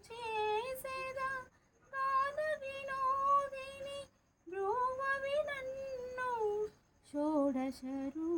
చేసేదా బాల వినోదిని బ్రోవ వినన్ను షోడశరు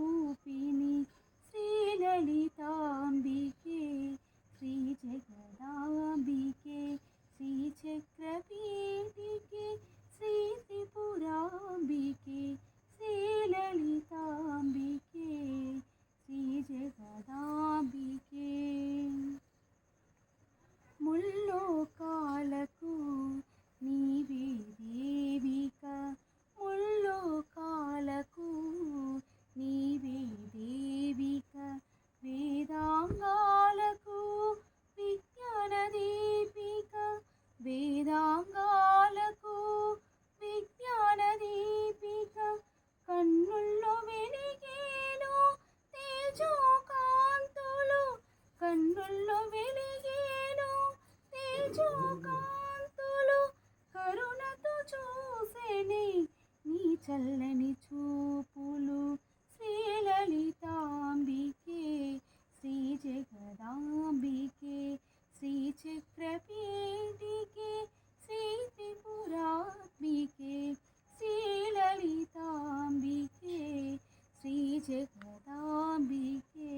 చల్లని చూపులు శ్రీలలితాంబికే శ్రీ జగదాంబికే శ్రీ చక్రపీఠికే శ్రీ త్రిపురాత్మికే శ్రీలలితాంబికే శ్రీ జగదాంబికే.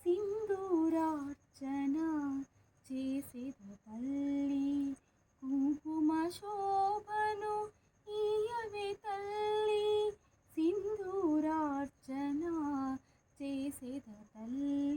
సింధూరార్చన చేసేద తల్లి 嗯